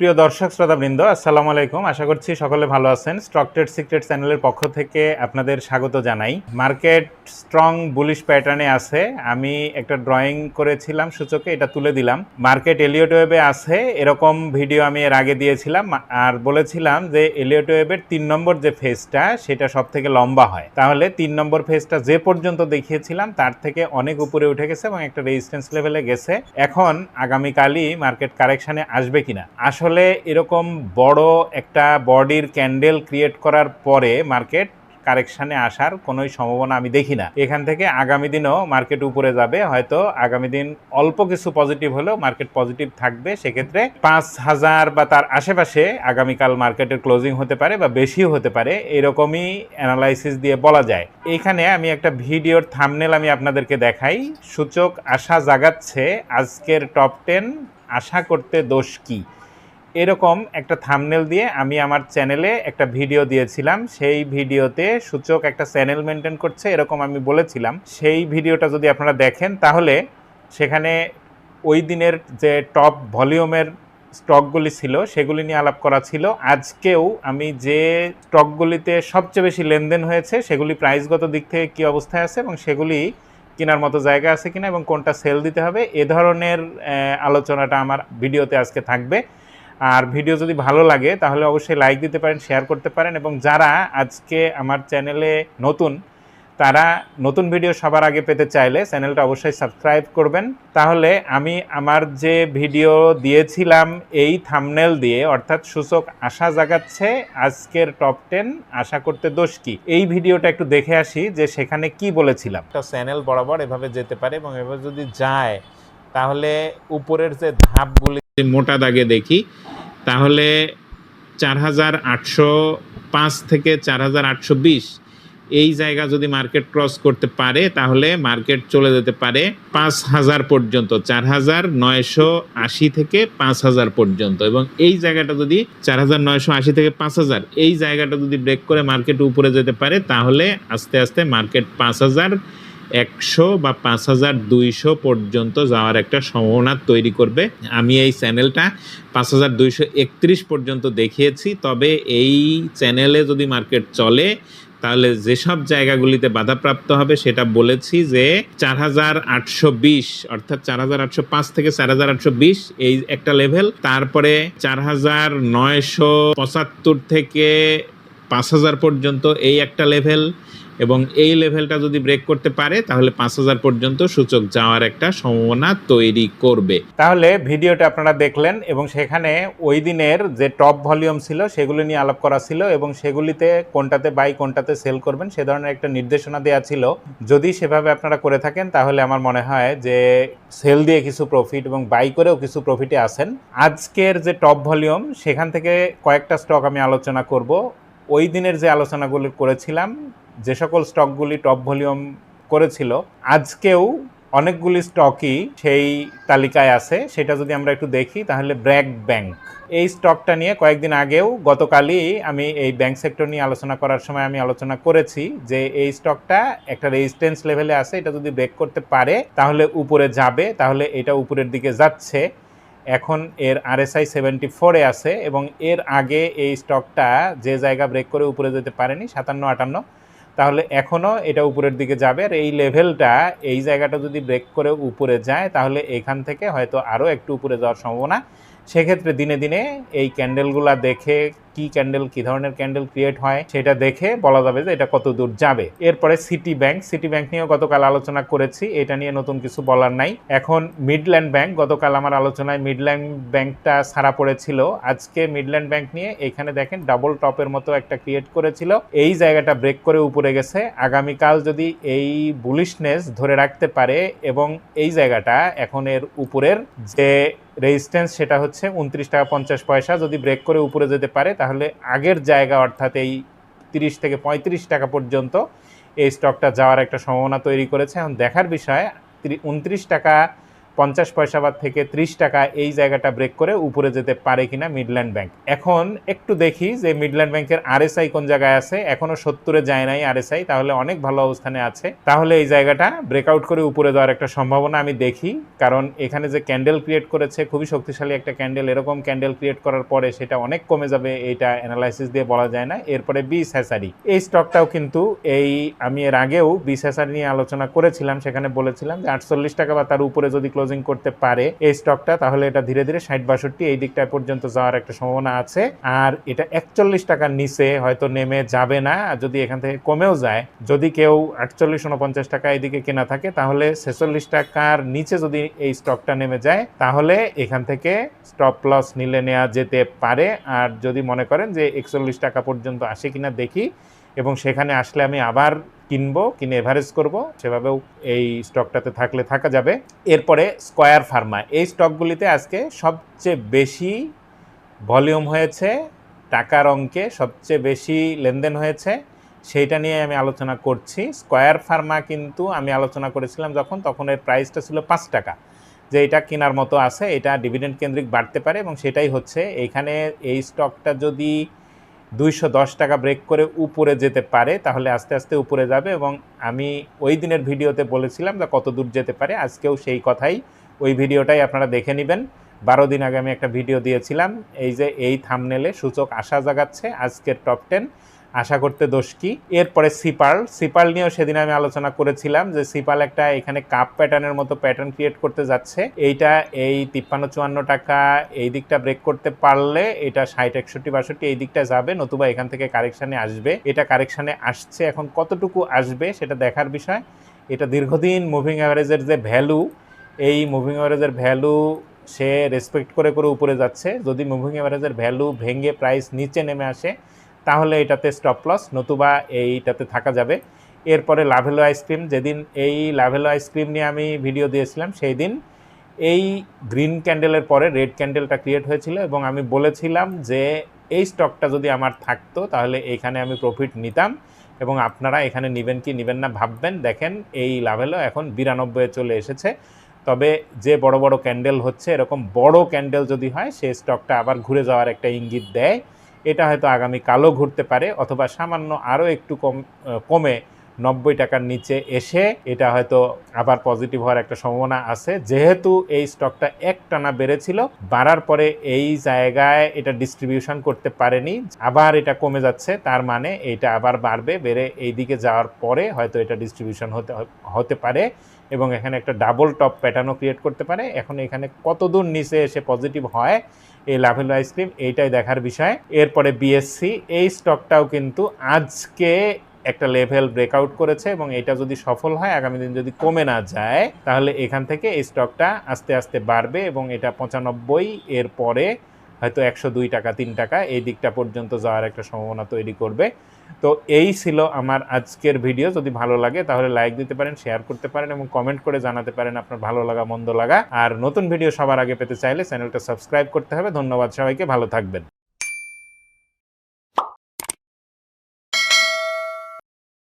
প্রিয় দর্শক, শ্রোতাবৃন্দ, আসসালামু আলাইকুম। আশা করছি সকলে ভালো আছেন। স্টক ট্রেড সিক্রেট চ্যানেলের পক্ষ থেকে আপনাদের স্বাগত জানাই। মার্কেট স্ট্রং বুলিশ প্যাটার্নে আছে। আমি একটা ড্রয়িং করেছিলাম সূচকে, এটা তুলে দিলাম। মার্কেট এলিয়ট ওয়েবে আছে, এরকম ভিডিও আমি এর আগে দিয়েছিলাম। আর বলেছিলাম যে এলিয়ট ওয়েবের তিন নম্বর যে ফেজটা সেটা সব থেকে লম্বা হয়। তাহলে তিন নম্বর ফেজটা যে পর্যন্ত দেখিয়েছিলাম, তার থেকে অনেক উপরে উঠে গেছে এবং একটা রেজিস্ট্যান্স লেভেলে গেছে। এখন আগামীকালই মার্কেট কারেকশানে আসবে কিনা? আসলে এরকম বড় একটা বডির ক্যান্ডেল ক্রিয়েট করার পরে মার্কেট কারেকশানে আসার কোনোই সম্ভাবনা আমি দেখি না। এখান থেকে আগামী দিনও মার্কেট উপরে যাবে, হয়তো আগামী দিন অল্প কিছু পজিটিভ হলেও মার্কেট পজিটিভ থাকবে। সেক্ষেত্রে পাঁচ হাজার বা তার আশেপাশে আগামীকাল মার্কেটের ক্লোজিং হতে পারে বা বেশিও হতে পারে, এরকমই অ্যানালাইসিস দিয়ে বলা যায়। এখানে আমি একটা ভিডিওর থামনেল আমি আপনাদেরকে দেখাই। সূচক আশা জাগাচ্ছে আজকের টপ টেন আশা করতে দোষ কী? এরকম একটা থামনেল দিয়ে আমি আমার চ্যানেলে একটা ভিডিও দিয়েছিলাম। সেই ভিডিওতে সূচক একটা চ্যানেল মেনটেন করছে, এরকম আমি বলেছিলাম। সেই ভিডিওটা যদি আপনারা দেখেন, তাহলে সেখানে ওই দিনের যে টপ ভলিউমের স্টকগুলি ছিল, সেগুলি নিয়ে আলাপ করা ছিল। আজকেও আমি যে স্টকগুলিতে সবচেয়ে বেশি লেনদেন হয়েছে, সেগুলি প্রাইসগত দিক থেকে কী অবস্থায় আছে এবং সেগুলি কেনার মতো জায়গা আছে কিনা এবং কোনটা সেল দিতে হবে, এ ধরনের আলোচনাটা আমার ভিডিওতে আজকে থাকবে। আর ভিডিও যদি ভালো লাগে, তাহলে অবশ্যই লাইক দিতে পারেন শেয়ার করতে পারেন এবং যারা আজকে আমার চ্যানেলে নতুন, তারা নতুন ভিডিও সবার আগে পেতে চাইলে চ্যানেলটা অবশ্যই সাবস্ক্রাইব করবেন। তাহলে আমি আমার যে ভিডিও দিয়েছিলাম এই থামনেল দিয়ে, অর্থাৎ সূচক আশা জাগাচ্ছে, আজকের টপ টেন আশা করতে দোষ কি? এই ভিডিওটা একটু দেখে আসি যে সেখানে কি বলেছিলাম। একটা চ্যানেল বরাবর এভাবে যেতে পারে এবং এভাবে যদি যায়, তাহলে উপরের যে ধাপগুলি মোটা দাগে দেখি তাহলে চার হাজার আটশো পাঁচ থেকে চার হাজার আটশো বিশ এই জায়গা যদি মার্কেট ক্রস করতে পারে, তাহলে মার্কেট চলে যেতে পারে পাঁচ হাজার পর্যন্ত, চার হাজার নয়শো আশি থেকে পাঁচ হাজার পর্যন্ত। এবং এই জায়গাটা যদি চার হাজার নয়শো আশি থেকে পাঁচ হাজার, এই জায়গাটা যদি ব্রেক করে মার্কেট উপরে যেতে পারে, তাহলে আস্তে আস্তে মার্কেট পাঁচ হাজার একশো বা পাঁচ হাজার দুইশো পর্যন্ত যাওয়ার একটা সম্ভাবনা তৈরি করবে। আমি এই চ্যানেলটা পাঁচ হাজার দুইশো একত্রিশ পর্যন্ত দেখিয়েছি, তবে এই চ্যানেলে যদি মার্কেট চলে, তাহলে যেসব জায়গাগুলিতে বাধাপ্রাপ্ত হবে সেটা বলেছি যে চার হাজার আটশো বিশ, অর্থাৎ চার হাজার আটশো পাঁচ থেকে চার হাজার আটশো বিশ এই একটা লেভেল তারপরে চার হাজার নয়শো পঁচাত্তর থেকে পাঁচ হাজার পর্যন্ত এই একটা লেভেল এবং এই লেভেলটা যদি ব্রেক করতে পারে, তাহলে পাঁচ হাজার পর্যন্ত সূচক যাওয়ার একটা সম্ভাবনা তৈরি করবে। তাহলে ভিডিওটা আপনারা দেখলেন এবং সেখানে ওই দিনের যে টপ ভলিউম ছিল, সেগুলো নিয়ে আলাপ করা ছিল এবং সেগুলিতে কোনটাতে বাই কোনটাতে সেল করবেন, সে ধরনের একটা নির্দেশনা দেওয়া ছিল। যদি সেভাবে আপনারা করে থাকেন, তাহলে আমার মনে হয় যে সেল দিয়ে কিছু প্রফিট এবং বাই করেও কিছু প্রফিটে আসেন। আজকের যে টপ ভলিউম সেখান থেকে কয়েকটা স্টক আমি আলোচনা করব। ওই দিনের যে আলোচনাগুলি করেছিলাম যে সকল স্টকগুলি টপ ভলিউম করেছিল, আজকেও অনেকগুলি স্টকই সেই তালিকায় আছে। সেটা যদি আমরা একটু দেখি, তাহলে ব্র্যাক ব্যাংক। এই স্টকটা নিয়ে কয়েকদিন আগেও গতকালই আমি এই ব্যাংক সেক্টর নিয়ে আলোচনা করার সময় আমি আলোচনা করেছি যে এই স্টকটা একটা রেজিস্ট্যান্স লেভেলে আছে, এটা যদি ব্রেক করতে পারে, তাহলে উপরে যাবে, তাহলে এটা উপরের দিকে যাচ্ছে। এখন এর আরএসআই সেভেন্টি ফোরে আছে এবং এর আগে এই স্টকটা যে জায়গা ব্রেক করে উপরে যেতে পারেনি, সাতান্ন আটান্ন তাহলে এখনও এটা উপরের দিকে যাবে। আর এই লেভেলটা এই জায়গাটা যদি ব্রেক করে উপরে যায়, তাহলে এখান থেকে হয়তো আরও একটু উপরে যাওয়ার সম্ভাবনা। সেক্ষেত্রে দিনে দিনে এই ক্যান্ডেলগুলা দেখে কি ক্যান্ডেল কি ধরনের ক্যান্ডেল ক্রিয়েট হয় সেটা দেখে বলা যাবে যে এটা কত দূর যাবে। এরপরে সিটি ব্যাংক সিটি ব্যাংক নিয়েও গতকাল আলোচনা করেছি, এটা নিয়ে নতুন কিছু বলার নাই। এখন মিডল্যান্ড ব্যাংক গতকাল আমার আলোচনায় মিডল্যান্ড ব্যাংকটা সারা পড়েছিল। আজকে মিডল্যান্ড ব্যাংক নিয়ে এখানে দেখেন ডাবল টপের মতো একটা ক্রিয়েট করেছিল। এই জায়গাটা ব্রেক করে উপরে গেছে। আগামীকাল যদি এই বুলিশনেস ধরে রাখতে পারে এবং এই জায়গাটা এখন এর উপরের যে রেজিস্ট্যান্স সেটা হচ্ছে উনত্রিশ টাকা পঞ্চাশ পয়সা যদি ব্রেক করে উপরে যেতে পারে, তাহলে আগের জায়গা অর্থাৎ এই তিরিশ থেকে পঁয়ত্রিশ টাকা পর্যন্ত এই স্টকটা যাওয়ার একটা সম্ভাবনা তৈরি করেছে। এখন দেখার বিষয় উনত্রিশ টাকা পঞ্চাশ পয়সা বাদ থেকে ত্রিশ টাকা এই জায়গাটা ব্রেক করে উপরে যেতে পারে কিনা মিডল্যান্ড ব্যাংক এখন একটু দেখি যে মিডল্যান্ড ব্যাংকের আরএসআই কোন জায়গায় আছে। এখনও সত্তরে যায় নাই আরএসআই তাহলে অনেক ভালো অবস্থানে আছে। তাহলে এই জায়গাটা ব্রেকআউট করে উপরে যাওয়ার একটা সম্ভাবনা আমি দেখি। কারণ এখানে যে ক্যান্ডেল ক্রিয়েট করেছে, খুবই শক্তিশালী একটা ক্যান্ডেল এরকম ক্যান্ডেল ক্রিয়েট করার পরে সেটা অনেক কমে যাবে, এটা অ্যানালাইসিস দিয়ে বলা যায় না। এরপরে বি স্যাসারি এই স্টকটাও কিন্তু এই আমি এর আগেও বি স্যাসারি নিয়ে আলোচনা করেছিলাম, সেখানে বলেছিলাম যে আটচল্লিশ টাকা বা তার উপরে যদি ক্লোজিং করতে পারে এই স্টকটা তাহলে এটা ধীরে ধীরে ষাট বাষট্টি, এই দিকটা পর্যন্ত যাওয়ার একটা সম্ভাবনা আছে। আর এটা একচল্লিশ টাকার নিচে হয়তো নেমে যাবে না যদি এখান থেকে কমেও যায়, যদি কেউ আটচল্লিশ উনপঞ্চাশ টাকা এদিকে কেনা থাকে, তাহলে ছেচল্লিশ টাকার নিচে যদি এই স্টকটা নেমে যায়, তাহলে এখান থেকে স্টপ লস নিলে নেওয়া যেতে পারে। আর যদি মনে করেন যে একচল্লিশ টাকা পর্যন্ত আসে কিনা দেখি, এবং সেখানে আসলে আমি আবার কিনবো, কিনে এভারেজ করব, সেভাবেও এই স্টকটাতে থাকলে থাকা যাবে। এরপরে স্কয়ার ফার্মা এই স্টকগুলিতে আজকে সবচেয়ে বেশি ভলিউম হয়েছে, টাকার অঙ্কে সবচেয়ে বেশি লেনদেন হয়েছে, সেইটা নিয়ে আমি আলোচনা করছি। স্কয়ার ফার্মা কিন্তু আমি আলোচনা করেছিলাম যখন, তখন এর প্রাইসটা ছিল পাঁচ টাকা। যে এটা কেনার মতো আছে, এটা ডিভিডেন্ড কেন্দ্রিক বাড়তে পারে এবং সেটাই হচ্ছে এইখানে এই স্টকটা যদি দুইশো দশ টাকা ব্রেক করে উপরে যেতে পারে, তাহলে আস্তে আস্তে উপরে যাবে এবং আমি ওই দিনের ভিডিওতে বলেছিলাম যে কত দূর যেতে পারে, আজকেও সেই কথাই। ওই ভিডিওটাই আপনারা দেখে নেবেন। বারো দিন আগে আমি একটা ভিডিও দিয়েছিলাম, এই যে এই থামনেলে সূচক আশা জাগাচ্ছে আজকের টপ টেন আশা করতে দোষ কি? এরপরে সিপাল। সিপাল নিয়েও সেদিন আমি আলোচনা করেছিলাম যে সিপাল একটা এখানে কাপ প্যাটার্নের মতো প্যাটার্ন ক্রিয়েট করতে যাচ্ছে। এইটা এই তিপ্পান্ন চুয়ান্ন টাকা এই দিকটা ব্রেক করতে পারলে এটা ষাট, একষট্টি, বাষট্টি এই দিকটা যাবে, নতুবা এখান থেকে কারেকশানে আসবে। এটা কারেকশানে আসছে, এখন কতটুকু আসবে সেটা দেখার বিষয়। এটা দীর্ঘদিন মুভিং অ্যাভারেজের যে ভ্যালু এই মুভিং অ্যাভারেজের ভ্যালু সে রেসপেক্ট করে করে উপরে যাচ্ছে। যদি মুভিং অ্যাভারেজের ভ্যালু ভেঙে প্রাইস নিচে নেমে আসে তাহলে এটাতে স্টপ লস নতুবা এইটাতে থাকা যাবে। এরপরে লাভেলো আইসক্রিম যেদিন এই লাভেলো আইসক্রিম নিয়ে আমি ভিডিও দিয়েছিলাম সেই দিন এই গ্রিন ক্যান্ডেলের পরে রেড ক্যান্ডেলটা ক্রিয়েট হয়েছিল এবং আমি বলেছিলাম যে এই স্টকটা যদি আমার থাকতো, তাহলে এইখানে আমি প্রফিট নিতাম এবং আপনারা এখানে নেবেন কি নেবেন না ভাববেন। দেখেন এই লাভেলো এখন বিরানব্বইয়ে চলে এসেছে। তবে যে বড় বড় ক্যান্ডেল হচ্ছে, এরকম বড় ক্যান্ডেল যদি হয় সেই স্টকটা আবার ঘুরে যাওয়ার একটা ইঙ্গিত দেয়। এটা হয়তো আগামী কালও ঘুরতে পারে অথবা সামান্য আরও একটু কম কমে নব্বই টাকার নিচে এসে এটা হয়তো আবার পজিটিভ হওয়ার একটা সম্ভাবনা আছে। যেহেতু এই স্টকটা এক টানা বেড়েছিল, বাড়ার পরে এই জায়গায় এটা ডিস্ট্রিবিউশন করতে পারেনি। আবার এটা কমে যাচ্ছে, তার মানে এটা আবার বাড়বে, বেড়ে এই দিকে যাওয়ার পরে হয়তো এটা ডিস্ট্রিবিউশন হতে হতে পারে এবং এখানে একটা ডাবল টপ প্যাটার্নও ক্রিয়েট করতে পারে। এখন এখানে কতদূর নিচে এসে পজিটিভ হয়, এই লাভেলো আইসক্রিম এইটাই দেখার বিষয়। এরপরে বিএসসি এই স্টকটাও কিন্তু আজকে একটা লেভেল ব্রেকআউট করেছে এবং এটা যদি সফল হয়, আগামী দিন যদি কমে না যায়, তাহলে এখান থেকে এই স্টকটা আস্তে আস্তে বাড়বে এবং এটা পঁচানব্বই এর পরে হয়তো একশো দুই টাকা, তিন টাকা এই দিকটা পর্যন্ত যাওয়ার একটা সম্ভাবনা তৈরি করবে। তো এই ছিল আমার আজকের ভিডিও যদি ভালো লাগে, তাহলে লাইক দিতে পারেন শেয়ার করতে পারেন এবং কমেন্ট করে জানাতে পারেন আপনার ভালো লাগা, মন্দ লাগা। আর নতুন ভিডিও সবার আগে পেতে চাইলে চ্যানেলটা সাবস্ক্রাইব করতে হবে। ধন্যবাদ সবাইকে, ভালো থাকবেন।